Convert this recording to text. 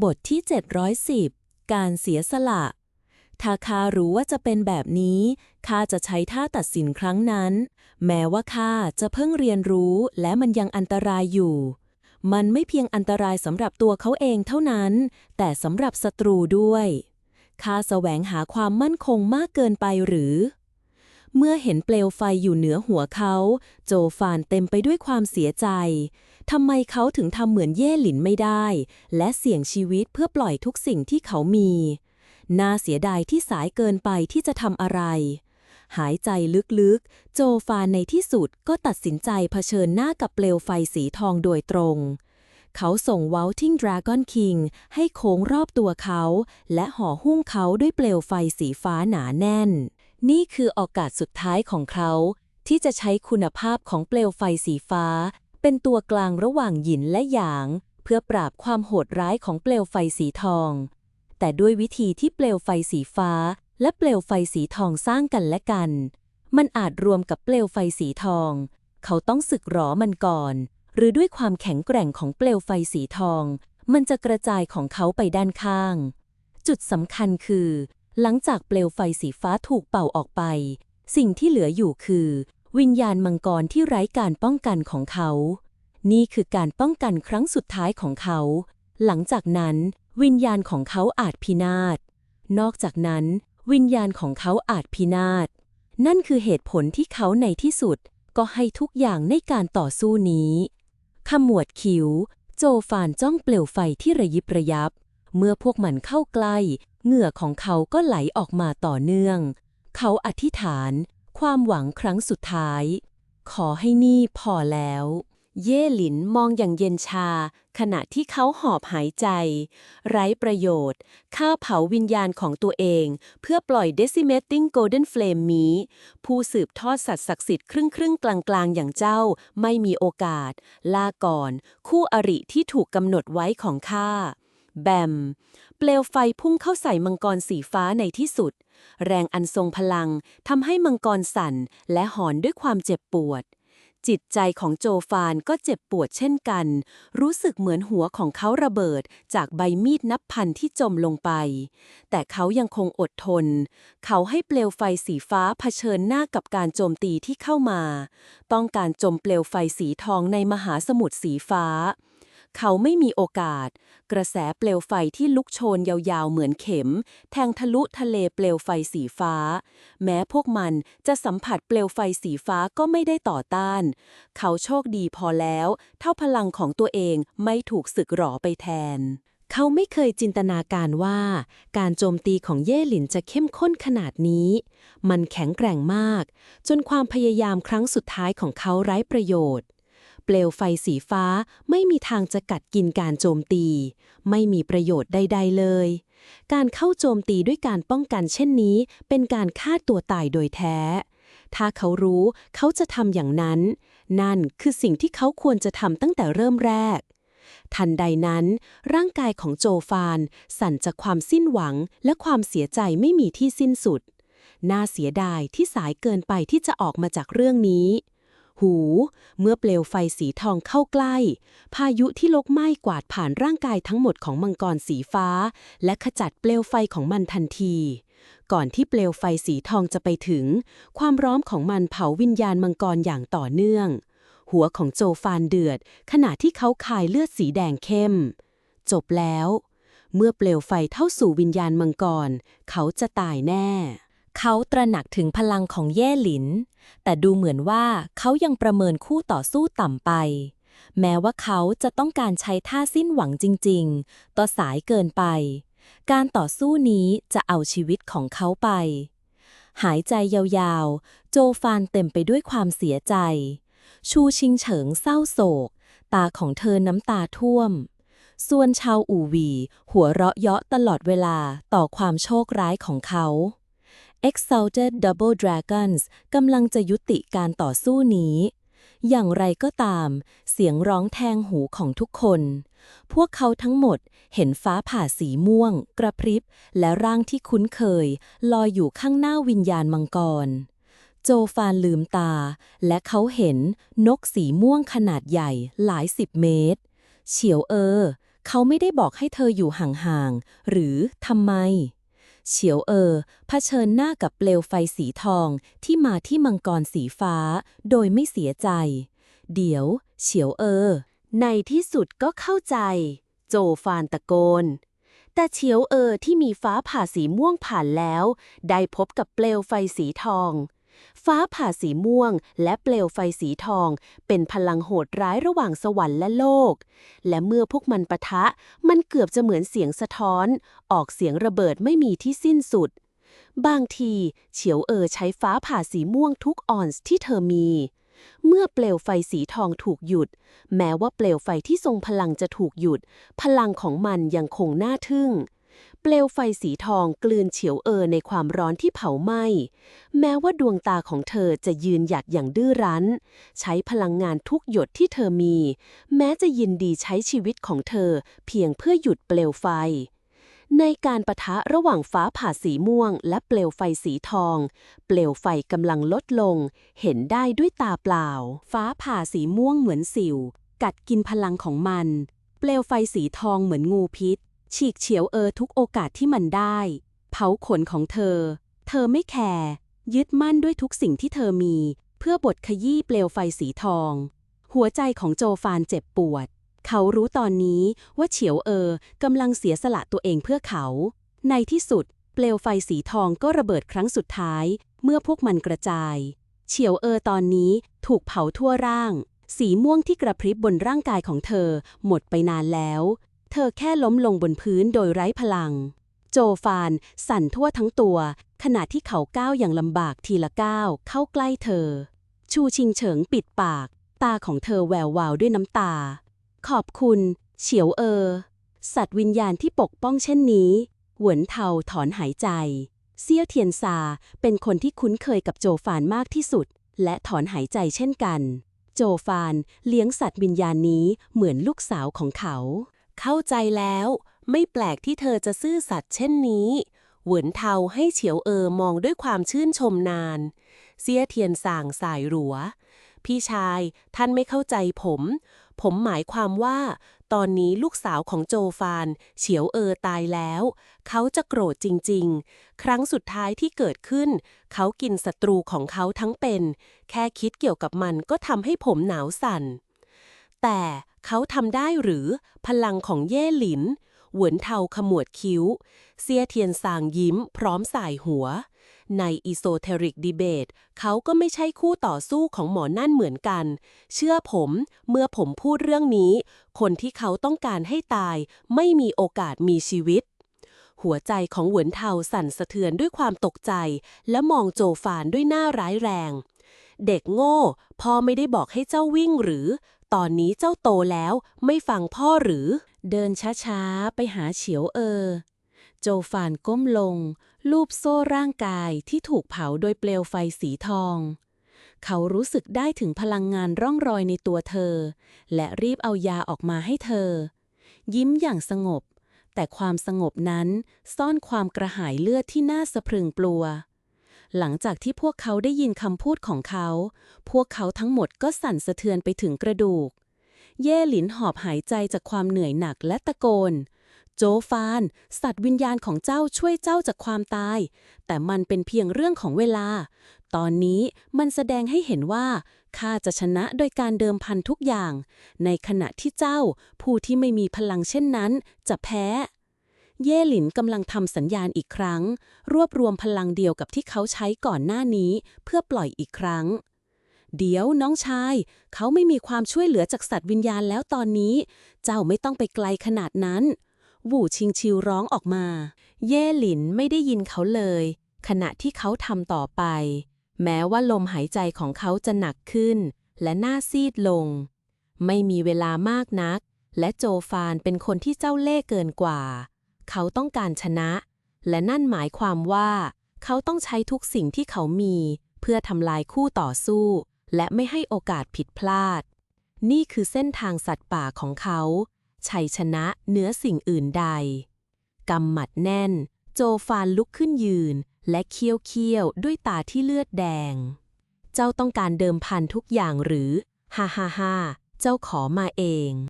บทที่ 710 การเสียสละ ถ้าข้ารู้ว่าจะเป็นแบบนี้ข้าจะใช้ท่าตัดสินครั้งนั้น แม้ว่าข้าจะเพิ่งเรียนรู้และมันยังอันตรายอยู่ มันไม่เพียงอันตรายสำหรับตัวเขาเองเท่านั้น แต่สำหรับศัตรูด้วยข้าแสวงหาความมั่นคงมากเกินไปหรือ เมื่อเห็นเปลวไฟอยู่เหนือหัวเขา โจฟานเต็มไปด้วยความเสียใจ ทำไมเขาถึงทำเหมือนเย่หลินไม่ได้ และเสี่ยงชีวิตเพื่อปล่อยทุกสิ่งที่เขามี น่าเสียดายที่สายเกินไปที่จะทำอะไร หายใจลึกๆ โจฟานในที่สุดก็ตัดสินใจเผชิญหน้ากับเปลวไฟสีทองโดยตรง เขาส่ง Walting Dragon King ให้โค้งรอบตัวเขา และห่อหุ้มเขาด้วยเปลวไฟสีฟ้าหนาแน่น นี่คือโอกาสสุดท้ายของเขาที่จะใช้คุณภาพของเปลวไฟสีฟ้า เป็นตัวกลางระหว่างหยินและหยาง เพื่อปราบความโหดร้ายของเปลวไฟสีทอง แต่ด้วยวิธีที่เปลวไฟสีฟ้า และเปลวไฟสีทองสร้างกันและกัน มันอาจรวมกับเปลวไฟสีทอง เขาต้องสึกหรอมันก่อน หรือด้วยความแข็งแกร่งของเปลวไฟสีทอง มันจะกระจายของเขาไปด้านข้าง จุดสำคัญคือ หลังจากเปลวไฟสีฟ้าถูกเป่าออกไป สิ่งที่เหลืออยู่คือ วิญญาณมังกรที่ไร้การป้องกันของเขา นี่คือการป้องกันครั้งสุดท้ายของเขา หลังจากนั้น วิญญาณของเขาอาจพินาศ นอกจากนั้น วิญญาณของเขาอาจพินาศ นั่นคือเหตุผลที่เขาในที่สุดก็ให้ทุกอย่างในการต่อสู้นี้ขมวดคิ้ว โจฟานจ้องเปลวไฟที่ระยิบระยับ เมื่อพวกมันเข้าใกล้ เหงื่อของเขาก็ไหลออกมาต่อเนื่อง เขาอธิษฐาน ความหวังครั้งสุดท้าย ขอให้นี่พอแล้ว เย่หลินมองอย่างเย็นชา ขณะที่เขาหอบหายใจ ไร้ประโยชน์ฆ่าเผาวิญญาณของตัวเอง เพื่อปล่อย Decimating Golden Flame มีผู้สืบทอดสัตว์ศักดิ์สิทธิ์ครึ่งครึ่งกลางกลางๆ อย่างเจ้าไม่มีโอกาส ลาก่อน คู่อริที่ถูกกำหนดไว้ของข้า แบม เปลวไฟพุ่งเข้าใส่มังกรสีฟ้าในที่สุด แรงอันทรงพลังทำให้มังกรสั่นและหอนด้วยความเจ็บปวด จิตใจของโจฟานก็เจ็บปวดเช่นกัน รู้สึกเหมือนหัวของเขาระเบิดจากใบมีดนับพันที่จมลงไป แต่เขายังคงอดทน เขาให้เปลวไฟสีฟ้าเผชิญหน้ากับการโจมตีที่เข้ามา ต้องการจมเปลวไฟสีทองในมหาสมุทรสีฟ้า เขาไม่มีโอกาส กระแสเปลวไฟที่ลุกโชนยาวๆเหมือนเข็ม แทงทะลุทะเลเปลวไฟสีฟ้า แม้พวกมันจะสัมผัสเปลวไฟสีฟ้าก็ไม่ได้ต่อต้าน เขาโชคดีพอแล้ว เท่าพลังของตัวเองไม่ถูกสึกหรอไปแทน เขาไม่เคยจินตนาการว่า การโจมตีของเย่หลินจะเข้มข้นขนาดนี้ มันแข็งแกร่งมาก จนความพยายามครั้งสุดท้ายของเขาไร้ประโยชน์ เปลวไฟสีฟ้าไม่มีทางจะกัดกินการโจมตี ไม่มีประโยชน์ใดๆเลย การเข้าโจมตีด้วยการป้องกันเช่นนี้ เป็นการฆ่าตัวตายโดยแท้ ถ้าเขารู้เขาจะทำอย่างนั้น นั่นคือสิ่งที่เขาควรจะทำตั้งแต่เริ่มแรก ทันใดนั้น ร่างกายของโจฟาน สั่นจากความสิ้นหวังและความเสียใจไม่มีที่สิ้นสุดน่าเสียดายที่สายเกินไปที่จะออกมาจากเรื่องนี้ หู เมื่อเปลวไฟสีทองเข้าใกล้ พายุที่ลกไหม้กวาดผ่านร่างกายทั้งหมดของมังกรสีฟ้า และขจัดเปลวไฟของมันทันที ก่อนที่เปลวไฟสีทองจะไปถึง ความร้อนของมันเผาวิญญาณมังกรอย่างต่อเนื่อง หัวของโจฟานเดือด ขณะที่เขาคายเลือดสีแดงเข้ม จบแล้ว เมื่อเปลวไฟเท่าสู่วิญญาณมังกร เขาจะตายแน่ เขาตระหนักถึงพลังของเย่หลิน แต่ดูเหมือนว่าเขายังประเมินคู่ต่อสู้ต่ำไป แม้ว่าเขาจะต้องการใช้ท่าสิ้นหวังจริง ๆ ต่อสายเกินไป การต่อสู้นี้จะเอาชีวิตของเขาไป หายใจยาวๆ โจฟานเต็มไปด้วยความเสียใจ ชูชิงเฉิงเศร้าโศก ตาของเธอน้ำตาท่วมส่วนชาวอู่วี หัวเราะเยาะตลอดเวลาต่อความโชคร้ายของเขา Exalted Double Dragons กำลังจะยุติการต่อสู้นี้ อย่างไรก็ตาม เสียงร้องแทงหูของทุกคน พวกเขาทั้งหมดเห็นฟ้าผ่าสีม่วง กระพริบ และร่างที่คุ้นเคย ลอยอยู่ข้างหน้าวิญญาณมังกร โจฟานลืมตา และเขาเห็นนกสีม่วงขนาดใหญ่หลายสิบเมตร เฉียวเออ เขาไม่ได้บอกให้เธออยู่ห่างๆหรือทำไม เฉียวเออเผชิญหน้ากับเปลวไฟสีทองที่มาที่มังกรสีฟ้า โดยไม่เสียใจ เดี๋ยว เฉียวเออ ในที่สุดก็เข้าใจ โจฟานตะโกน แต่เฉียวเออที่มีฟ้าผ่าสีม่วงผ่านแล้ว ได้พบกับเปลวไฟสีทอง ฟ้าผ่าสีม่วง และเปลวไฟสีทอง เป็นพลังโหดร้ายระหว่างสวรรค์และโลก และเมื่อพวกมันปะทะ มันเกือบจะเหมือนเสียงสะท้อน ออกเสียงระเบิดไม่มีที่สิ้นสุด บางทีเฉียวเออใช้ฟ้าผ่าสีม่วงทุกออนซ์ที่เธอมี เมื่อเปลวไฟสีทองถูกหยุด แม้ว่าเปลวไฟที่ทรงพลังจะถูกหยุด พลังของมันยังคงน่าทึ่ง เปลวไฟสีทองกลืนเฉียวเออในความร้อนที่เผาไหม้ แม้ว่าดวงตาของเธอจะยืนหยัดอย่างดื้อรั้น ใช้พลังงานทุกหยดที่เธอมี แม้จะยินดีใช้ชีวิตของเธอเพียงเพื่อหยุดเปลวไฟ ในการประทะระหว่างฟ้าผ่าสีม่วง และเปลวไฟสีทอง เปลวไฟกำลังลดลง เห็นได้ด้วยตาเปล่า ฟ้าผ่าสีม่วงเหมือนสิว กัดกินพลังของมัน เปลวไฟสีทองเหมือนงูพิษ ฉีกเฉียวเออทุกโอกาสที่มันได้ เผาขนของเธอ เธอไม่แคร์ยึดมั่นด้วยทุกสิ่งที่เธอมี เพื่อบดขยี้เปลวไฟสีทอง หัวใจของโจฟานเจ็บปวด เขารู้ตอนนี้ว่าเฉียวเออกำลังเสียสละตัวเองเพื่อเขา ในที่สุด เปลวไฟสีทองก็ระเบิดครั้งสุดท้าย เมื่อพวกมันกระจาย เฉียวเออตอนนี้ถูกเผาทั่วร่าง สีม่วงที่กระพริบบนร่างกายของเธอหมดไปนานแล้ว เธอแค่ล้มลงบนพื้นโดยไร้พลัง โจฟานสั่นทั่วทั้งตัว ขณะที่เขาก้าวอย่างลำบากทีละก้าวเข้าใกล้เธอ ชูชิงเฉิงปิดปาก ตาของเธอแวววาวด้วยน้ำตา ขอบคุณ เฉียวเออ สัตว์วิญญาณที่ปกป้องเช่นนี้ หวนเทาถอนหายใจ เซี่ยวเทียนซาเป็นคนที่คุ้นเคยกับโจฟานมากที่สุด และถอนหายใจเช่นกัน โจฟานเลี้ยงสัตว์วิญญาณนี้เหมือนลูกสาวของเขา เข้าใจแล้ว ไม่แปลกที่เธอจะซื่อสัตย์เช่นนี้เหวินเทาให้เฉียวเออมองด้วยความชื่นชมนาน เสียเทียนส่างสายหรัว พี่ชายท่านไม่เข้าใจผม ผมหมายความว่า ตอนนี้ลูกสาวของโจฟาน เฉียวเออตายแล้ว เขาจะโกรธจริง ๆ ครั้งสุดท้ายที่เกิดขึ้น เขากินศัตรูของเขาทั้งเป็น แค่คิดเกี่ยวกับมันก็ทำให้ผมหนาวสั่น แต่ เขาทำได้หรือพลังของเย่หลิน หวนเทาขมวดคิ้ว เซียเทียนสางยิ้มพร้อมสายหัว ในอีโซเทริกดีเบต เขาก็ไม่ใช่คู่ต่อสู้ของหมอนั่นเหมือนกัน เชื่อผมเมื่อผมพูดเรื่องนี้ คนที่เขาต้องการให้ตายไม่มีโอกาสมีชีวิตหัวใจของหวนเทาสั่นสะเทือนด้วยความตกใจ และมองโจฟานด้วยหน้าร้ายแรง เด็กโง่ พ่อไม่ได้บอกให้เจ้าวิ่งหรือ ตอนนี้เจ้าโตแล้วไม่ฟังพ่อหรือ เดินช้าๆ ไปหาเฉียวเออ โจฟานก้มลง ลูบโซ่ร่างกายที่ถูกเผาโดยเปลวไฟสีทอง เขารู้สึกได้ถึงพลังงานร่องรอยในตัวเธอ และรีบเอายาออกมาให้เธอ ยิ้มอย่างสงบ แต่ความสงบนั้นซ่อนความกระหายเลือดที่น่าสะพรึงกลัว หลังจากที่พวกเขาได้ยินคำพูดของเขา พวกเขาทั้งหมดก็สั่นสะเทือนไปถึงกระดูก เย่หลินหอบหายใจจากความเหนื่อยหนักและตะโกน โจฟาน สัตว์วิญญาณของเจ้าช่วยเจ้าจากความตาย แต่มันเป็นเพียงเรื่องของเวลา ตอนนี้มันแสดงให้เห็นว่าข้าจะชนะโดยการเดิมพันทุกอย่าง ในขณะที่เจ้า ผู้ที่ไม่มีพลังเช่นนั้น จะแพ้ เย่หลินกำลังทำสัญญาณอีกครั้ง รวบรวมพลังเดียวกับที่เขาใช้ก่อนหน้านี้ เพื่อปล่อยอีกครั้ง เดี๋ยวน้องชาย เขาไม่มีความช่วยเหลือจากสัตว์วิญญาณแล้วตอนนี้ เจ้าไม่ต้องไปไกลขนาดนั้น วู่ชิงชิวร้องออกมา เย่หลินไม่ได้ยินเขาเลย ขณะที่เขาทำต่อไป แม้ว่าลมหายใจของเขาจะหนักขึ้น และหน้าซีดลง ไม่มีเวลามากนัก และโจฟานเป็นคนที่เจ้าเล่ห์เกินกว่า เขาต้องการชนะ และนั่นหมายความว่า เขาต้องใช้ทุกสิ่งที่เขามี เพื่อทำลายคู่ต่อสู้ และไม่ให้โอกาสผิดพลาด นี่คือเส้นทางสัตว์ป่าของเขา ชัยชนะเหนือสิ่งอื่นใดกำหมัดแน่น โจฟานลุกขึ้นยืน และเคี้ยวเคี้ยวด้วยตาที่เลือดแดง เจ้าต้องการเดิมพันทุกอย่างหรือ ฮ่าฮ่าฮ่าเจ้าขอมาเอง